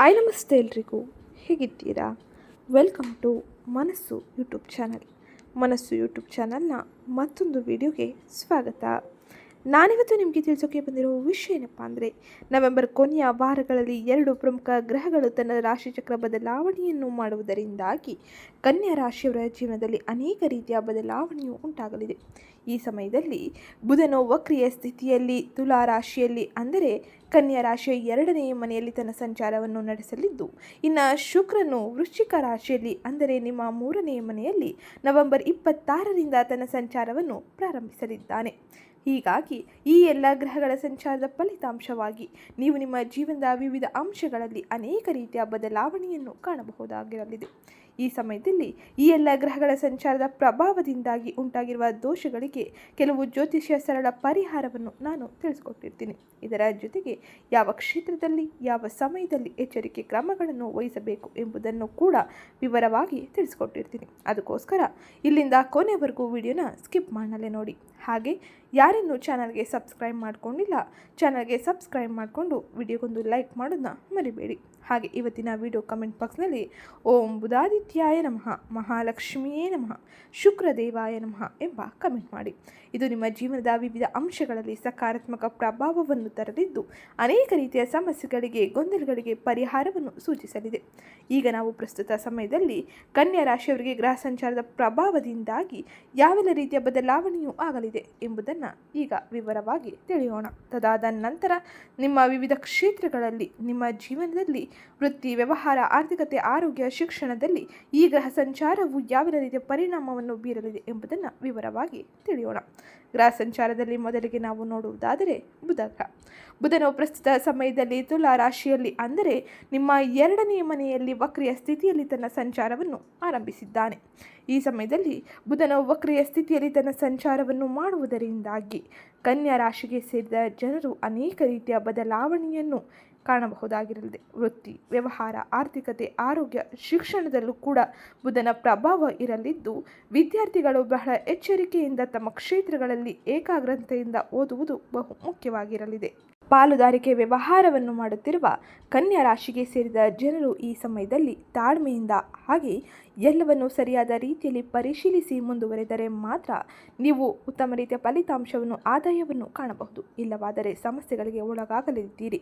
ಆಯ್ ನಮಸ್ತೆ ಎಲ್ರಿಗೂ. ಹೇಗಿದ್ದೀರಾ? Welcome to Manassu YouTube channel Manassu YouTube ಚಾನಲ್ನ ಮತ್ತೊಂದು ವಿಡಿಯೋಗೆ ಸ್ವಾಗತ. ನಾನಿವತ್ತು ನಿಮಗೆ ತಿಳಿಸೋಕೆ ಬಂದಿರೋ ವಿಷಯ ಏನಪ್ಪ ಅಂದರೆ, ನವೆಂಬರ್ ಕೊನೆಯ ವಾರಗಳಲ್ಲಿ ಎರಡು ಪ್ರಮುಖ ಗ್ರಹಗಳು ತನ್ನ ರಾಶಿಚಕ್ರ ಬದಲಾವಣೆಯನ್ನು ಮಾಡುವುದರಿಂದಾಗಿ ಕನ್ಯಾ ರಾಶಿಯವರ ಜೀವನದಲ್ಲಿ ಅನೇಕ ರೀತಿಯ ಬದಲಾವಣೆಯು ಉಂಟಾಗಲಿದೆ. ಈ ಸಮಯದಲ್ಲಿ ಬುಧನು ವಕ್ರಿಯ ಸ್ಥಿತಿಯಲ್ಲಿ ತುಲಾ ರಾಶಿಯಲ್ಲಿ, ಅಂದರೆ ಕನ್ಯಾ ರಾಶಿಯ ಎರಡನೆಯ ಮನೆಯಲ್ಲಿ ತನ್ನ ಸಂಚಾರವನ್ನು ನಡೆಸಲಿದ್ದು, ಇನ್ನು ಶುಕ್ರನು ವೃಶ್ಚಿಕ ರಾಶಿಯಲ್ಲಿ, ಅಂದರೆ ನಿಮ್ಮ ಮೂರನೆಯ ಮನೆಯಲ್ಲಿ ನವೆಂಬರ್ ಇಪ್ಪತ್ತಾರರಿಂದ ತನ್ನ ಸಂಚಾರವನ್ನು ಪ್ರಾರಂಭಿಸಲಿದ್ದಾನೆ. ಹೀಗಾಗಿ ಈ ಎಲ್ಲ ಗ್ರಹಗಳ ಸಂಚಾರದ ಫಲಿತಾಂಶವಾಗಿ ನೀವು ನಿಮ್ಮ ಜೀವನದ ವಿವಿಧ ಅಂಶಗಳಲ್ಲಿ ಅನೇಕ ರೀತಿಯ ಬದಲಾವಣೆಯನ್ನು ಕಾಣಬಹುದಾಗಿರಲಿದೆ. ಈ ಸಮಯದಲ್ಲಿ ಈ ಎಲ್ಲ ಗ್ರಹಗಳ ಸಂಚಾರದ ಪ್ರಭಾವದಿಂದಾಗಿ ಉಂಟಾಗಿರುವ ದೋಷಗಳಿಗೆ ಕೆಲವು ಜ್ಯೋತಿಷ್ಯ ಸರಳ ಪರಿಹಾರವನ್ನು ನಾನು ತಿಳಿಸ್ಕೊಟ್ಟಿರ್ತೀನಿ. ಇದರ ಜೊತೆಗೆ ಯಾವ ಕ್ಷೇತ್ರದಲ್ಲಿ, ಯಾವ ಸಮಯದಲ್ಲಿ ಎಚ್ಚರಿಕೆ ಕ್ರಮಗಳನ್ನು ವಹಿಸಬೇಕು ಎಂಬುದನ್ನು ಕೂಡ ವಿವರವಾಗಿ ತಿಳಿಸ್ಕೊಟ್ಟಿರ್ತೀನಿ. ಅದಕ್ಕೋಸ್ಕರ ಇಲ್ಲಿಂದ ಕೊನೆವರೆಗೂ ವಿಡಿಯೋನ ಸ್ಕಿಪ್ ಮಾಡಲೇ ನೋಡಿ. ಹಾಗೆ ಯಾರನ್ನು ಚಾನಲ್ಗೆ ಸಬ್ಸ್ಕ್ರೈಬ್ ಮಾಡ್ಕೊಂಡಿಲ್ಲ, ಚಾನಲ್ಗೆ ಸಬ್ಸ್ಕ್ರೈಬ್ ಮಾಡಿಕೊಂಡು ವಿಡಿಯೋಗೊಂದು ಲೈಕ್ ಮಾಡೋದನ್ನ ಮರಿಬೇಡಿ. ಹಾಗೆ ಇವತ್ತಿನ ವಿಡಿಯೋ ಕಮೆಂಟ್ ಬಾಕ್ಸ್ನಲ್ಲಿ ಓಂ ಬುಧಾದಿತ್ಯಾಯ ನಮಃ, ಮಹಾಲಕ್ಷ್ಮಿಯೇ ನಮಃ, ಶುಕ್ರದೇವಾಯ ನಮಃ ಎಂಬ ಕಮೆಂಟ್ ಮಾಡಿ. ಇದು ನಿಮ್ಮ ಜೀವನದ ವಿವಿಧ ಅಂಶಗಳಲ್ಲಿ ಸಕಾರಾತ್ಮಕ ಪ್ರಭಾವವನ್ನು ತರಲಿದ್ದು, ಅನೇಕ ರೀತಿಯ ಸಮಸ್ಯೆಗಳಿಗೆ, ಗೊಂದಲಗಳಿಗೆ ಪರಿಹಾರವನ್ನು ಸೂಚಿಸಲಿದೆ. ಈಗ ನಾವು ಪ್ರಸ್ತುತ ಸಮಯದಲ್ಲಿ ಕನ್ಯಾ ರಾಶಿಯವರಿಗೆ ಗ್ರಹ ಸಂಚಾರದ ಪ್ರಭಾವದಿಂದಾಗಿ ಯಾವೆಲ್ಲ ರೀತಿಯ ಬದಲಾವಣೆಯೂ ಆಗಲಿದೆ ಎಂಬುದನ್ನು ಈಗ ವಿವರವಾಗಿ ತಿಳಿಯೋಣ. ತದಾದ ನಂತರ ನಿಮ್ಮ ವಿವಿಧ ಕ್ಷೇತ್ರಗಳಲ್ಲಿ, ನಿಮ್ಮ ಜೀವನದಲ್ಲಿ ವೃತ್ತಿ, ವ್ಯವಹಾರ, ಆರ್ಥಿಕತೆ, ಆರೋಗ್ಯ, ಶಿಕ್ಷಣದಲ್ಲಿ ಈ ಗ್ರಹ ಸಂಚಾರವು ಯಾವ ರೀತಿಯ ಪರಿಣಾಮವನ್ನು ಬೀರಲಿದೆ ಎಂಬುದನ್ನು ವಿವರವಾಗಿ ತಿಳಿಯೋಣ. ಗ್ರಹ ಸಂಚಾರದಲ್ಲಿ ಮೊದಲಿಗೆ ನಾವು ನೋಡುವುದಾದರೆ ಬುಧ ಗ್ರಹ. ಬುಧನು ಪ್ರಸ್ತುತ ಸಮಯದಲ್ಲಿ ತುಲಾ ರಾಶಿಯಲ್ಲಿ ಅಂದರೆ ನಿಮ್ಮ ಎರಡನೆಯ ಮನೆಯಲ್ಲಿ ವಕ್ರಿಯ ಸ್ಥಿತಿಯಲ್ಲಿ ತನ್ನ ಸಂಚಾರವನ್ನು ಆರಂಭಿಸಿದ್ದಾನೆ. ಈ ಸಮಯದಲ್ಲಿ ಬುಧನು ವಕ್ರಿಯ ಸ್ಥಿತಿಯಲ್ಲಿ ತನ್ನ ಸಂಚಾರವನ್ನು ಮಾಡುವುದರಿಂದಾಗಿ ಕನ್ಯಾ ರಾಶಿಗೆ ಸೇರಿದ ಜನರು ಅನೇಕ ರೀತಿಯ ಬದಲಾವಣೆಯನ್ನು ಕಾಣಬಹುದಾಗಿರಲಿದೆ. ವೃತ್ತಿ, ವ್ಯವಹಾರ, ಆರ್ಥಿಕತೆ, ಆರೋಗ್ಯ, ಶಿಕ್ಷಣದಲ್ಲೂ ಕೂಡ ಬುಧನ ಪ್ರಭಾವ ಇರಲಿದ್ದು, ವಿದ್ಯಾರ್ಥಿಗಳು ಬಹಳ ಎಚ್ಚರಿಕೆಯಿಂದ ತಮ್ಮ ಕ್ಷೇತ್ರಗಳಲ್ಲಿ ಏಕಾಗ್ರತೆಯಿಂದ ಓದುವುದು ಬಹು ಮುಖ್ಯವಾಗಿರಲಿದೆ. ಪಾಲುದಾರಿಕೆ ವ್ಯವಹಾರವನ್ನು ಮಾಡುತ್ತಿರುವ ಕನ್ಯಾ ರಾಶಿಗೆ ಸೇರಿದ ಜನರು ಈ ಸಮಯದಲ್ಲಿ ತಾಳ್ಮೆಯಿಂದ ಹಾಗೆ ಎಲ್ಲವನ್ನು ಸರಿಯಾದ ರೀತಿಯಲ್ಲಿ ಪರಿಶೀಲಿಸಿ ಮುಂದುವರೆದರೆ ಮಾತ್ರ ನೀವು ಉತ್ತಮ ರೀತಿಯ ಫಲಿತಾಂಶವನ್ನು, ಆದಾಯವನ್ನು ಕಾಣಬಹುದು. ಇಲ್ಲವಾದರೆ ಸಮಸ್ಯೆಗಳಿಗೆ ಒಳಗಾಗಲಿದ್ದೀರಿ.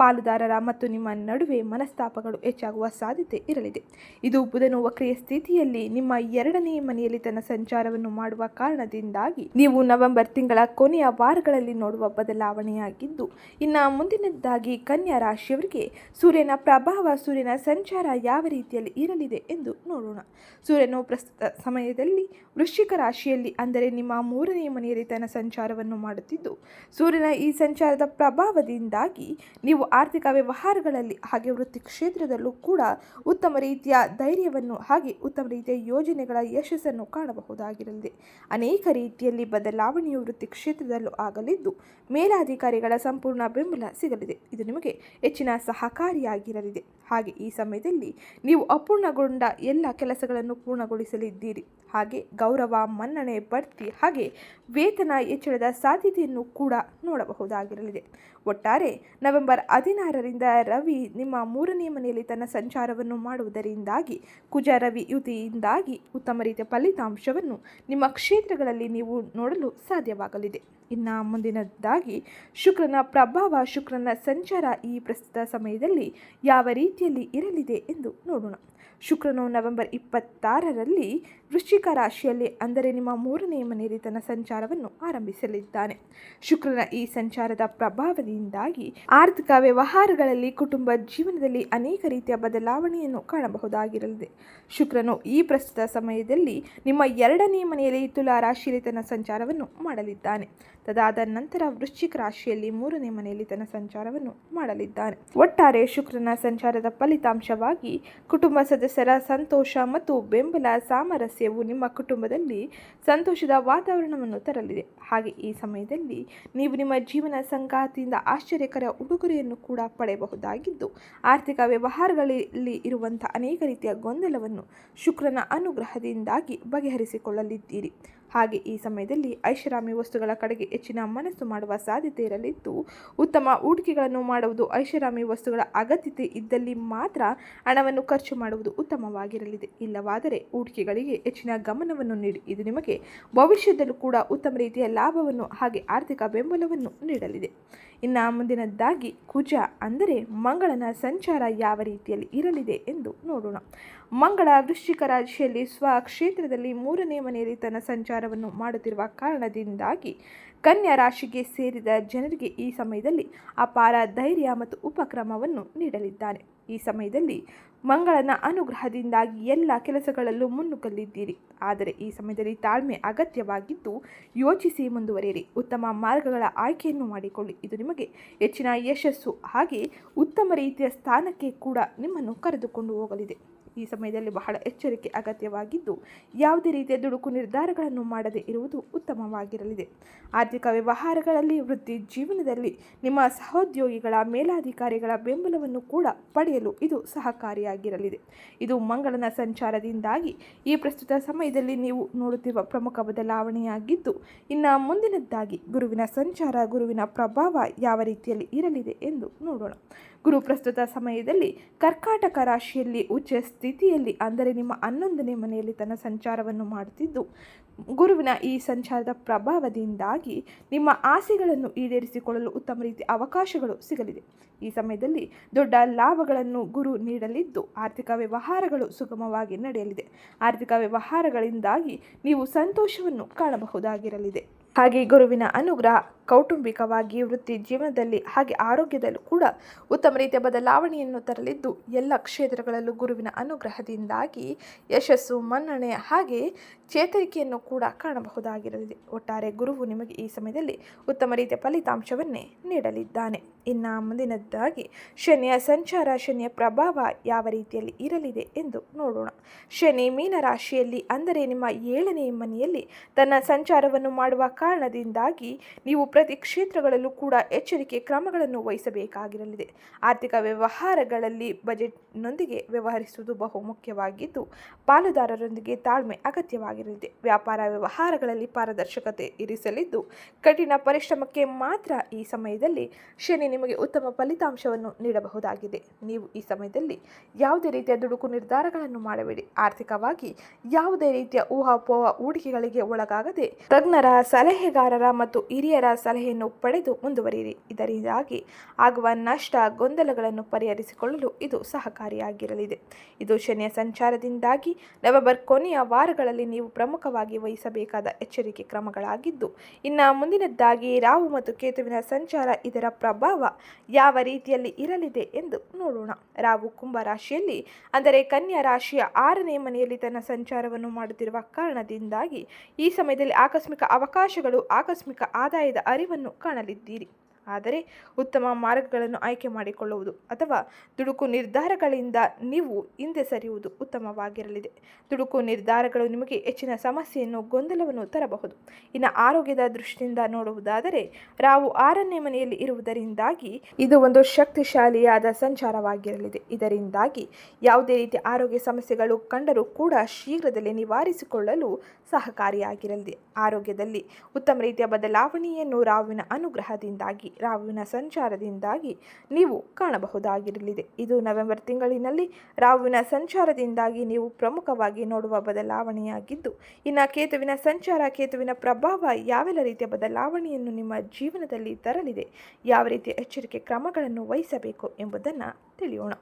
ಪಾಲುದಾರರ ಮತ್ತು ನಿಮ್ಮ ನಡುವೆ ಮನಸ್ತಾಪಗಳು ಹೆಚ್ಚಾಗುವ ಸಾಧ್ಯತೆ ಇರಲಿದೆ. ಇದು ಬುಧನು ವಕ್ರಿಯ ಸ್ಥಿತಿಯಲ್ಲಿ ನಿಮ್ಮ ಎರಡನೇ ಮನೆಯಲ್ಲಿ ತನ್ನ ಸಂಚಾರವನ್ನು ಮಾಡುವ ಕಾರಣದಿಂದಾಗಿ ನೀವು ನವೆಂಬರ್ ತಿಂಗಳ ಕೊನೆಯ ವಾರಗಳಲ್ಲಿ ನೋಡುವ ಬದಲಾವಣೆಯಾಗಿದ್ದು ಇನ್ನು ಮುಂದಿನದ್ದಾಗಿ ಕನ್ಯಾ ರಾಶಿಯವರಿಗೆ ಸೂರ್ಯನ ಪ್ರಭಾವ, ಸೂರ್ಯನ ಸಂಚಾರ ಯಾವ ರೀತಿಯಲ್ಲಿ ಇರಲಿದೆ ಎಂದು ನೋಡೋಣ. ಸೂರ್ಯನು ಪ್ರಸ್ತುತ ಸಮಯದಲ್ಲಿ ವೃಶ್ಚಿಕ ರಾಶಿಯಲ್ಲಿ, ಅಂದರೆ ನಿಮ್ಮ ಮೂರನೇ ಮನೆಯಲ್ಲಿ ತನ್ನ ಸಂಚಾರವನ್ನು ಮಾಡುತ್ತಿದ್ದು, ಸೂರ್ಯನ ಈ ಸಂಚಾರದ ಪ್ರಭಾವದಿಂದಾಗಿ ನೀವು ಆರ್ಥಿಕ ವ್ಯವಹಾರಗಳಲ್ಲಿ ಹಾಗೆ ವೃತ್ತಿ ಕ್ಷೇತ್ರದಲ್ಲೂ ಕೂಡ ಉತ್ತಮ ರೀತಿಯ ಧೈರ್ಯವನ್ನು ಹಾಗೆ ಉತ್ತಮ ರೀತಿಯ ಯೋಜನೆಗಳ ಯಶಸ್ಸನ್ನು ಕಾಣಬಹುದಾಗಿರಲಿದೆ. ಅನೇಕ ರೀತಿಯಲ್ಲಿ ಬದಲಾವಣೆಯು ವೃತ್ತಿ ಕ್ಷೇತ್ರದಲ್ಲೂ ಆಗಲಿದ್ದು, ಮೇಲಾಧಿಕಾರಿಗಳ ಸಂಪೂರ್ಣ ಬೆಂಬಲ ಸಿಗಲಿದೆ. ಇದು ನಿಮಗೆ ಹೆಚ್ಚಿನ ಸಹಕಾರಿಯಾಗಿರಲಿದೆ. ಹಾಗೆ ಈ ಸಮಯದಲ್ಲಿ ನೀವು ಅಪೂರ್ಣಗೊಂಡ ಎಲ್ಲ ಕೆಲಸಗಳನ್ನು ಪೂರ್ಣಗೊಳಿಸಲಿದ್ದೀರಿ. ಹಾಗೆ ಗೌರವ, ಮನ್ನಣೆ, ಬಡ್ತಿ ಹಾಗೆ ವೇತನ ಹೆಚ್ಚಳದ ಸಾಧ್ಯತೆಯನ್ನು ಕೂಡ ನೋಡಬಹುದಾಗಿರಲಿದೆ. ಒಟ್ಟಾರೆ ನವೆಂಬರ್ ಹದಿನಾರರಿಂದ ರವಿ ನಿಮ್ಮ ಮೂರನೇ ಮನೆಯಲ್ಲಿ ತನ್ನ ಸಂಚಾರವನ್ನು ಮಾಡುವುದರಿಂದಾಗಿ ಕುಜ ರವಿ ಯುತಿಯಿಂದಾಗಿ ಉತ್ತಮ ರೀತಿಯ ಫಲಿತಾಂಶವನ್ನು ನಿಮ್ಮ ಕ್ಷೇತ್ರಗಳಲ್ಲಿ ನೀವು ನೋಡಲು ಸಾಧ್ಯವಾಗಲಿದೆ. ಇನ್ನು ಮುಂದಿನದ್ದಾಗಿ ಶುಕ್ರನ ಪ್ರಭಾವ, ಶುಕ್ರನ ಸಂಚಾರ ಈ ಪ್ರಸ್ತುತ ಸಮಯದಲ್ಲಿ ಯಾವ ರೀತಿಯಲ್ಲಿ ಇರಲಿದೆ ಎಂದು ನೋಡೋಣ. ಶುಕ್ರನು ನವೆಂಬರ್ ಇಪ್ಪತ್ತಾರರಲ್ಲಿ ವೃಶ್ಚಿಕ ರಾಶಿಯಲ್ಲಿ ಅಂದರೆ ನಿಮ್ಮ ಮೂರನೇ ಮನೆಯಲ್ಲಿ ತನ್ನ ಸಂಚಾರವನ್ನು ಆರಂಭಿಸಲಿದ್ದಾನೆ. ಶುಕ್ರನ ಈ ಸಂಚಾರದ ಪ್ರಭಾವದಿಂದಾಗಿ ಆರ್ಥಿಕ ವ್ಯವಹಾರಗಳಲ್ಲಿ, ಕುಟುಂಬ ಜೀವನದಲ್ಲಿ ಅನೇಕ ರೀತಿಯ ಬದಲಾವಣೆಯನ್ನು ಕಾಣಬಹುದಾಗಿರಲಿದೆ. ಶುಕ್ರನು ಈ ಪ್ರಸ್ತುತ ಸಮಯದಲ್ಲಿ ನಿಮ್ಮ ಎರಡನೇ ಮನೆಯಲ್ಲಿ ತುಲಾ ರಾಶಿಯಲ್ಲಿ ತನ್ನ ಸಂಚಾರವನ್ನು ಮಾಡಲಿದ್ದಾನೆ. ತದಾದ ನಂತರ ವೃಶ್ಚಿಕ ರಾಶಿಯಲ್ಲಿ ಮೂರನೇ ಮನೆಯಲ್ಲಿ ತನ್ನ ಸಂಚಾರವನ್ನು ಮಾಡಲಿದ್ದಾನೆ. ಒಟ್ಟಾರೆ ಶುಕ್ರನ ಸಂಚಾರದ ಫಲಿತಾಂಶವಾಗಿ ಕುಟುಂಬ ಸದಸ್ಯರ ಸಂತೋಷ ಮತ್ತು ಬೆಂಬಲ ಸಾಮರಸ್ಯವು ನಿಮ್ಮ ಕುಟುಂಬದಲ್ಲಿ ಸಂತೋಷದ ವಾತಾವರಣವನ್ನು ತರಲಿದೆ. ಹಾಗೆ ಈ ಸಮಯದಲ್ಲಿ ನೀವು ನಿಮ್ಮ ಜೀವನ ಸಂಗಾತಿಯಿಂದ ಆಶ್ಚರ್ಯಕರ ಉಡುಗೊರೆಯನ್ನು ಕೂಡ ಪಡೆಯಬಹುದಾಗಿದ್ದು, ಆರ್ಥಿಕ ವ್ಯವಹಾರಗಳಲ್ಲಿ ಇರುವಂಥ ಅನೇಕ ರೀತಿಯ ಗೊಂದಲವನ್ನು ಶುಕ್ರನ ಅನುಗ್ರಹದಿಂದಾಗಿ ಬಗೆಹರಿಸಿಕೊಳ್ಳಲಿದ್ದೀರಿ. ಹಾಗೆ ಈ ಸಮಯದಲ್ಲಿ ಐಷಾರಾಮಿ ವಸ್ತುಗಳ ಕಡೆಗೆ ಹೆಚ್ಚಿನ ಮನಸ್ಸು ಮಾಡುವ ಸಾಧ್ಯತೆ ಇರಲಿದ್ದು, ಉತ್ತಮ ಹೂಡಿಕೆಗಳನ್ನು ಮಾಡುವುದು ಐಷಾರಾಮಿ ವಸ್ತುಗಳ ಅಗತ್ಯತೆ ಇದ್ದಲ್ಲಿ ಮಾತ್ರ ಹಣವನ್ನು ಖರ್ಚು ಮಾಡುವುದು ಉತ್ತಮವಾಗಿರಲಿದೆ. ಇಲ್ಲವಾದರೆ ಹೂಡಿಕೆಗಳಿಗೆ ಹೆಚ್ಚಿನ ಗಮನವನ್ನು ನೀಡಿ. ಇದು ನಿಮಗೆ ಭವಿಷ್ಯದಲ್ಲೂ ಕೂಡ ಉತ್ತಮ ರೀತಿಯ ಲಾಭವನ್ನು ಹಾಗೆ ಆರ್ಥಿಕ ಬೆಂಬಲವನ್ನು ನೀಡಲಿದೆ. ಇನ್ನು ಮುಂದಿನದ್ದಾಗಿ ಕುಜ ಅಂದರೆ ಮಂಗಳನ ಸಂಚಾರ ಯಾವ ರೀತಿಯಲ್ಲಿ ಇರಲಿದೆ ಎಂದು ನೋಡೋಣ. ಮಂಗಳ ವೃಶ್ಚಿಕ ರಾಶಿಯಲ್ಲಿ ಸ್ವಕ್ಷೇತ್ರದಲ್ಲಿ ಮೂರನೇ ಮನೆಯಲ್ಲಿ ತನ್ನ ಸಂಚಾರವನ್ನು ಮಾಡುತ್ತಿರುವ ಕಾರಣದಿಂದಾಗಿ ಕನ್ಯಾ ರಾಶಿಗೆ ಸೇರಿದ ಜನರಿಗೆ ಈ ಸಮಯದಲ್ಲಿ ಅಪಾರ ಧೈರ್ಯ ಮತ್ತು ಉಪಕ್ರಮವನ್ನು ನೀಡಲಿದ್ದಾನೆ. ಈ ಸಮಯದಲ್ಲಿ ಮಂಗಳನ ಅನುಗ್ರಹದಿಂದಾಗಿ ಎಲ್ಲ ಕೆಲಸಗಳಲ್ಲೂ ಮುನ್ನುಗ್ಗಲಿದ್ದೀರಿ ಆದರೆ ಈ ಸಮಯದಲ್ಲಿ ತಾಳ್ಮೆ ಅಗತ್ಯವಾಗಿದ್ದು, ಯೋಚಿಸಿ ಮುಂದುವರಿಯಿರಿ. ಉತ್ತಮ ಮಾರ್ಗಗಳ ಆಯ್ಕೆಯನ್ನು ಮಾಡಿಕೊಳ್ಳಿ. ಇದು ನಿಮಗೆ ಹೆಚ್ಚಿನ ಯಶಸ್ಸು. ಹಾಗೆ ಉತ್ತಮ ರೀತಿಯ ಸ್ಥಾನಕ್ಕೆ ಕೂಡ ನಿಮ್ಮನ್ನು ಕರೆದುಕೊಂಡು ಹೋಗಲಿದೆ. ಈ ಸಮಯದಲ್ಲಿ ಬಹಳ ಎಚ್ಚರಿಕೆ ಅಗತ್ಯವಾಗಿದ್ದು, ಯಾವುದೇ ರೀತಿಯ ದುಡುಕು ನಿರ್ಧಾರಗಳನ್ನು ಮಾಡದೇ ಇರುವುದು ಉತ್ತಮವಾಗಿರಲಿದೆ. ಆರ್ಥಿಕ ವ್ಯವಹಾರಗಳಲ್ಲಿ ವೃತ್ತಿ ಜೀವನದಲ್ಲಿ ನಿಮ್ಮ ಸಹೋದ್ಯೋಗಿಗಳ ಮೇಲಾಧಿಕಾರಿಗಳ ಬೆಂಬಲವನ್ನು ಕೂಡ ಪಡೆಯಲು ಇದು ಸಹಕಾರಿಯಾಗಿರಲಿದೆ. ಇದು ಮಂಗಳನ ಸಂಚಾರದಿಂದಾಗಿ ಈ ಪ್ರಸ್ತುತ ಸಮಯದಲ್ಲಿ ನೀವು ನೋಡುತ್ತಿರುವ ಪ್ರಮುಖ ಬದಲಾವಣೆಯಾಗಿದ್ದು, ಇನ್ನು ಮುಂದಿನದ್ದಾಗಿ ಗುರುವಿನ ಸಂಚಾರ, ಗುರುವಿನ ಪ್ರಭಾವ ಯಾವ ರೀತಿಯಲ್ಲಿ ಇರಲಿದೆ ಎಂದು ನೋಡೋಣ. ಗುರು ಪ್ರಸ್ತುತ ಸಮಯದಲ್ಲಿ ಕರ್ಕಾಟಕ ರಾಶಿಯಲ್ಲಿ ಉಚ್ಚ ಸ್ಥಿತಿಯಲ್ಲಿ, ಅಂದರೆ ನಿಮ್ಮ ಹನ್ನೊಂದನೇ ಮನೆಯಲ್ಲಿ ತನ್ನ ಸಂಚಾರವನ್ನು ಮಾಡುತ್ತಿದ್ದು, ಗುರುವಿನ ಈ ಸಂಚಾರದ ಪ್ರಭಾವದಿಂದಾಗಿ ನಿಮ್ಮ ಆಸೆಗಳನ್ನು ಈಡೇರಿಸಿಕೊಳ್ಳಲು ಉತ್ತಮ ರೀತಿಯ ಅವಕಾಶಗಳು ಸಿಗಲಿದೆ. ಈ ಸಮಯದಲ್ಲಿ ದೊಡ್ಡ ಲಾಭಗಳನ್ನು ಗುರು ನೀಡಲಿದ್ದು, ಆರ್ಥಿಕ ವ್ಯವಹಾರಗಳು ಸುಗಮವಾಗಿ ನಡೆಯಲಿದೆ. ಆರ್ಥಿಕ ವ್ಯವಹಾರಗಳಿಂದಾಗಿ ನೀವು ಸಂತೋಷವನ್ನು ಕಾಣಬಹುದಾಗಿರಲಿದೆ. ಹಾಗೆ ಗುರುವಿನ ಅನುಗ್ರಹ, ಕೌಟುಂಬಿಕವಾಗಿ ವೃತ್ತಿ ಜೀವನದಲ್ಲಿ ಹಾಗೆ ಆರೋಗ್ಯದಲ್ಲೂ ಕೂಡ ಉತ್ತಮ ರೀತಿಯ ಬದಲಾವಣೆಯನ್ನು ತರಲಿದ್ದು, ಎಲ್ಲ ಕ್ಷೇತ್ರಗಳಲ್ಲೂ ಗುರುವಿನ ಅನುಗ್ರಹದಿಂದಾಗಿ ಯಶಸ್ಸು, ಮನ್ನಣೆ ಹಾಗೆ ಚೇತರಿಕೆಯನ್ನು ಕೂಡ ಕಾಣಬಹುದಾಗಿರಲಿದೆ. ಒಟ್ಟಾರೆ ಗುರುವು ನಿಮಗೆ ಈ ಸಮಯದಲ್ಲಿ ಉತ್ತಮ ರೀತಿಯ ಫಲಿತಾಂಶವನ್ನೇ ನೀಡಲಿದ್ದಾನೆ. ಇನ್ನು ಮುಂದಿನದ್ದಾಗಿ ಶನಿಯ ಸಂಚಾರ, ಶನಿಯ ಪ್ರಭಾವ ಯಾವ ರೀತಿಯಲ್ಲಿ ಇರಲಿದೆ ಎಂದು ನೋಡೋಣ. ಶನಿ ಮೀನ ರಾಶಿಯಲ್ಲಿ ಅಂದರೆ ನಿಮ್ಮ ಏಳನೇ ಮನೆಯಲ್ಲಿ ತನ್ನ ಸಂಚಾರವನ್ನು ಮಾಡುವ ಕಾರಣದಿಂದಾಗಿ ನೀವು ಪ್ರತಿ ಕ್ಷೇತ್ರಗಳಲ್ಲೂ ಕೂಡ ಎಚ್ಚರಿಕೆ ಕ್ರಮಗಳನ್ನು ವಹಿಸಬೇಕಾಗಿರಲಿದೆ. ಆರ್ಥಿಕ ವ್ಯವಹಾರಗಳಲ್ಲಿ ಬಜೆಟ್ನೊಂದಿಗೆ ವ್ಯವಹರಿಸುವುದು ಬಹು ಮುಖ್ಯವಾಗಿದ್ದು, ಪಾಲುದಾರರೊಂದಿಗೆ ತಾಳ್ಮೆ ಅಗತ್ಯವಾಗಿರಲಿದೆ ವ್ಯಾಪಾರ ವ್ಯವಹಾರಗಳಲ್ಲಿ ಪಾರದರ್ಶಕತೆ ಇರಿಸಲಿದ್ದು, ಕಠಿಣ ಪರಿಶ್ರಮಕ್ಕೆ ಮಾತ್ರ ಈ ಸಮಯದಲ್ಲಿ ಶನಿ ನಿಮಗೆ ಉತ್ತಮ ಫಲಿತಾಂಶವನ್ನು ನೀಡಬಹುದಾಗಿದೆ. ನೀವು ಈ ಸಮಯದಲ್ಲಿ ಯಾವುದೇ ರೀತಿಯ ದುಡುಕು ನಿರ್ಧಾರಗಳನ್ನು ಮಾಡಬೇಡಿ. ಆರ್ಥಿಕವಾಗಿ ಯಾವುದೇ ರೀತಿಯ ಊಹಾಪೋಹ ಹೂಡಿಕೆಗಳಿಗೆ ಒಳಗಾಗದೆ ತಜ್ಞರ ಸಲಹೆಗಾರರ ಮತ್ತು ಹಿರಿಯರ ಸಲಹೆಯನ್ನು ಪಡೆದು ಮುಂದುವರಿಯಿರಿ. ಇದರಿಂದಾಗಿ ಆಗುವ ನಷ್ಟ, ಗೊಂದಲಗಳನ್ನು ಪರಿಹರಿಸಿಕೊಳ್ಳಲು ಇದು ಸಹಕಾರಿಯಾಗಿರಲಿದೆ. ಇದು ಶನಿಯ ಸಂಚಾರದಿಂದಾಗಿ ನವೆಂಬರ್ ಕೊನೆಯ ವಾರಗಳಲ್ಲಿ ನೀವು ಪ್ರಮುಖವಾಗಿ ವಹಿಸಬೇಕಾದ ಎಚ್ಚರಿಕೆ ಕ್ರಮಗಳಾಗಿದ್ದು, ಇನ್ನು ಮುಂದಿನದ್ದಾಗಿ ರಾಹು ಮತ್ತು ಕೇತುವಿನ ಸಂಚಾರ ಇದರ ಪ್ರಭಾವ ಯಾವ ರೀತಿಯಲ್ಲಿ ಇರಲಿದೆ ಎಂದು ನೋಡೋಣ. ರಾಹು ಕುಂಭ ರಾಶಿಯಲ್ಲಿ, ಅಂದರೆ ಕನ್ಯಾ ರಾಶಿಯ ಆರನೇ ಮನೆಯಲ್ಲಿ ತನ್ನ ಸಂಚಾರವನ್ನು ಮಾಡುತ್ತಿರುವ ಕಾರಣದಿಂದಾಗಿ ಈ ಸಮಯದಲ್ಲಿ ಆಕಸ್ಮಿಕ ಅವಕಾಶಗಳು, ಆಕಸ್ಮಿಕ ಆದಾಯದ ಅರಿವನ್ನು ಕಾಣಲಿದ್ದೀರಿ. ಆದರೆ ಉತ್ತಮ ಮಾರ್ಗಗಳನ್ನು ಆಯ್ಕೆ ಮಾಡಿಕೊಳ್ಳುವುದು ಅಥವಾ ದುಡುಕು ನಿರ್ಧಾರಗಳಿಂದ ನೀವು ಹಿಂದೆ ಸರಿಯುವುದು ಉತ್ತಮವಾಗಿರಲಿದೆ. ದುಡುಕು ನಿರ್ಧಾರಗಳು ನಿಮಗೆ ಹೆಚ್ಚಿನ ಸಮಸ್ಯೆಯನ್ನು, ಗೊಂದಲವನ್ನು ತರಬಹುದು. ಇನ್ನು ಆರೋಗ್ಯದ ದೃಷ್ಟಿಯಿಂದ ನೋಡುವುದಾದರೆ ರಾವು ಆರನೇ ಮನೆಯಲ್ಲಿ ಇರುವುದರಿಂದಾಗಿ ಇದು ಒಂದು ಶಕ್ತಿಶಾಲಿಯಾದ ಸಂಚಾರವಾಗಿರಲಿದೆ. ಇದರಿಂದಾಗಿ ಯಾವುದೇ ರೀತಿಯ ಆರೋಗ್ಯ ಸಮಸ್ಯೆಗಳು ಕಂಡರೂ ಕೂಡ ಶೀಘ್ರದಲ್ಲಿ ನಿವಾರಿಸಿಕೊಳ್ಳಲು ಸಹಕಾರಿಯಾಗಿರಲಿದೆ. ಆರೋಗ್ಯದಲ್ಲಿ ಉತ್ತಮ ರೀತಿಯ ಬದಲಾವಣೆಯನ್ನು ರಾವಿನ ಅನುಗ್ರಹದಿಂದಾಗಿ ರಾಹುವಿನ ಸಂಚಾರದಿಂದಾಗಿ ನೀವು ಕಾಣಬಹುದಾಗಿರಲಿದೆ. ಇದು ನವೆಂಬರ್ ತಿಂಗಳಿನಲ್ಲಿ ರಾಹುವಿನ ಸಂಚಾರದಿಂದಾಗಿ ನೀವು ಪ್ರಮುಖವಾಗಿ ನೋಡುವ ಬದಲಾವಣೆಯಾಗಿದ್ದು, ಇನ್ನು ಕೇತುವಿನ ಸಂಚಾರ, ಕೇತುವಿನ ಪ್ರಭಾವ ಯಾವೆಲ್ಲ ರೀತಿಯ ಬದಲಾವಣೆಯನ್ನು ನಿಮ್ಮ ಜೀವನದಲ್ಲಿ ತರಲಿದೆ, ಯಾವ ರೀತಿಯ ಎಚ್ಚರಿಕೆ ಕ್ರಮಗಳನ್ನು ವಹಿಸಬೇಕು ಎಂಬುದನ್ನು ತಿಳಿಯೋಣ.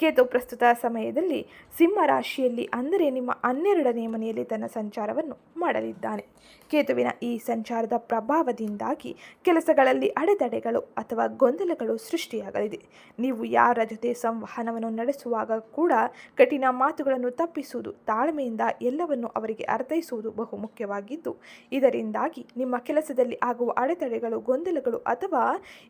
ಕೇತು ಪ್ರಸ್ತುತ ಸಮಯದಲ್ಲಿ ಸಿಂಹ ರಾಶಿಯಲ್ಲಿ ಅಂದರೆ ನಿಮ್ಮ ಹನ್ನೆರಡನೇ ಮನೆಯಲ್ಲಿ ತನ್ನ ಸಂಚಾರವನ್ನು ಮಾಡಲಿದ್ದಾನೆ. ಕೇತುವಿನ ಈ ಸಂಚಾರದ ಪ್ರಭಾವದಿಂದಾಗಿ ಕೆಲಸಗಳಲ್ಲಿ ಅಡೆತಡೆಗಳು ಅಥವಾ ಗೊಂದಲಗಳು ಸೃಷ್ಟಿಯಾಗಲಿದೆ. ನೀವು ಯಾರ ಜೊತೆ ಸಂವಹನವನ್ನು ನಡೆಸುವಾಗ ಕೂಡ ಕಠಿಣ ಮಾತುಗಳನ್ನು ತಪ್ಪಿಸುವುದು, ತಾಳ್ಮೆಯಿಂದ ಎಲ್ಲವನ್ನು ಅವರಿಗೆ ಅರ್ಥೈಸುವುದು ಬಹು ಮುಖ್ಯವಾಗಿದ್ದು, ಇದರಿಂದಾಗಿ ನಿಮ್ಮ ಕೆಲಸದಲ್ಲಿ ಆಗುವ ಅಡೆತಡೆಗಳು, ಗೊಂದಲಗಳು ಅಥವಾ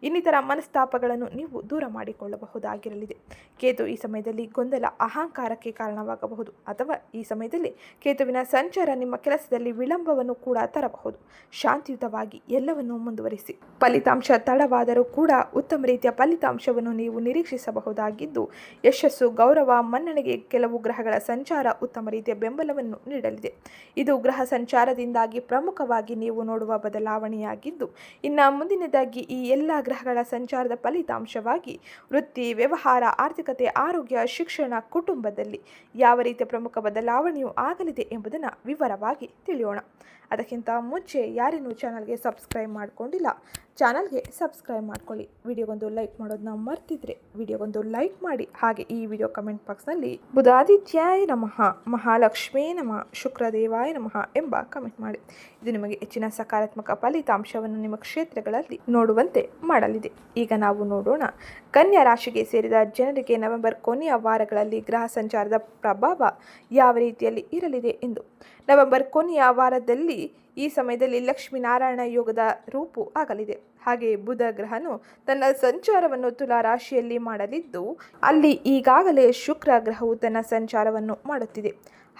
ಇನ್ನಿತರ ಮನಸ್ತಾಪಗಳನ್ನು ನೀವು ದೂರ ಮಾಡಿಕೊಳ್ಳಬಹುದಾಗಿರಲಿದೆ. ಕೇತು ಈ ಸಮಯದಲ್ಲಿ ಗೊಂದಲ ಅಹಂಕಾರಕ್ಕೆ ಕಾರಣವಾಗಬಹುದು ಅಥವಾ ಈ ಸಮಯದಲ್ಲಿ ಕೇತುವಿನ ಸಂಚಾರ ನಿಮ್ಮ ಕೆಲಸದಲ್ಲಿ ವಿಳಂಬವನ್ನು ಕೂಡ ತರಬಹುದು. ಶಾಂತಿಯುತವಾಗಿ ಎಲ್ಲವನ್ನು ಮುಂದುವರಿಸಿ. ಫಲಿತಾಂಶ ತಡವಾದರೂ ಕೂಡ ಉತ್ತಮ ರೀತಿಯ ಫಲಿತಾಂಶವನ್ನು ನೀವು ನಿರೀಕ್ಷಿಸಬಹುದಾಗಿದ್ದು, ಯಶಸ್ಸು, ಗೌರವ, ಮನ್ನಣೆಗೆ ಕೆಲವು ಗ್ರಹಗಳ ಸಂಚಾರ ಉತ್ತಮ ರೀತಿಯ ಬೆಂಬಲವನ್ನು ನೀಡಲಿದೆ. ಇದು ಗ್ರಹ ಸಂಚಾರದಿಂದಾಗಿ ಪ್ರಮುಖವಾಗಿ ನೀವು ನೋಡುವ ಬದಲಾವಣೆಯಾಗಿದ್ದು, ಇನ್ನು ಮುಂದಿನದಾಗಿ ಈ ಎಲ್ಲ ಗ್ರಹಗಳ ಸಂಚಾರದ ಫಲಿತಾಂಶವಾಗಿ ವೃತ್ತಿ, ವ್ಯವಹಾರ, ಆರ್ಥಿಕತೆ, ಆರೋಗ್ಯ, ಶಿಕ್ಷಣ, ಕುಟುಂಬದಲ್ಲಿ ಯಾವ ರೀತಿಯ ಪ್ರಮುಖ ಬದಲಾವಣೆಯು ಆಗಲಿದೆ ಎಂಬುದನ್ನು ವಿವರವಾಗಿ ತಿಳಿಯೋಣ. ಅದಕ್ಕಿಂತ ಮುಂಚೆ ಯಾರಿನ್ನೂ ಚಾನಲ್ಗೆ ಸಬ್ಸ್ಕ್ರೈಬ್ ಮಾಡ್ಕೊಂಡಿಲ್ಲ, ಚಾನಲ್ಗೆ ಸಬ್ಸ್ಕ್ರೈಬ್ ಮಾಡ್ಕೊಳ್ಳಿ. ವಿಡಿಯೋಗೊಂದು ಲೈಕ್ ಮಾಡೋದನ್ನ ಮರ್ತಿದ್ರೆ ವಿಡಿಯೋಗೊಂದು ಲೈಕ್ ಮಾಡಿ. ಹಾಗೆ ಈ ವಿಡಿಯೋ ಕಮೆಂಟ್ ಬಾಕ್ಸ್ನಲ್ಲಿ ಬುಧಾದಿತ್ಯಾಯ ನಮಃ, ಮಹಾಲಕ್ಷ್ಮೀ ನಮಃ, ಶುಕ್ರದೇವಾಯ ನಮಃ ಎಂಬ ಕಮೆಂಟ್ ಮಾಡಿ. ಇದು ನಿಮಗೆ ಹೆಚ್ಚಿನ ಸಕಾರಾತ್ಮಕ ಫಲಿತಾಂಶವನ್ನು ನಿಮ್ಮ ಕ್ಷೇತ್ರಗಳಲ್ಲಿ ನೋಡುವಂತೆ ಮಾಡಲಿದೆ. ಈಗ ನಾವು ನೋಡೋಣ. ಕನ್ಯಾ ರಾಶಿಗೆ ಸೇರಿದ ಜನರಿಗೆ ನವೆಂಬರ್ ಕೊನೆಯ ವಾರಗಳಲ್ಲಿ ಗ್ರಹ ಸಂಚಾರದ ಪ್ರಭಾವ ಯಾವ ರೀತಿಯಲ್ಲಿ ಇರಲಿದೆ ಎಂದು. ನವೆಂಬರ್ ಕೊನೆಯ ವಾರದಲ್ಲಿ ಈ ಸಮಯದಲ್ಲಿ ಲಕ್ಷ್ಮೀನಾರಾಯಣ ಯೋಗದ ರೂಪು ಆಗಲಿದೆ. ಹಾಗೆ ಬುಧ ಗ್ರಹನು ತನ್ನ ಸಂಚಾರವನ್ನು ತುಲಾ ರಾಶಿಯಲ್ಲಿ ಮಾಡಲಿದ್ದು, ಅಲ್ಲಿ ಈಗಾಗಲೇ ಶುಕ್ರ ಗ್ರಹವು ತನ್ನ ಸಂಚಾರವನ್ನು ಮಾಡುತ್ತಿದೆ.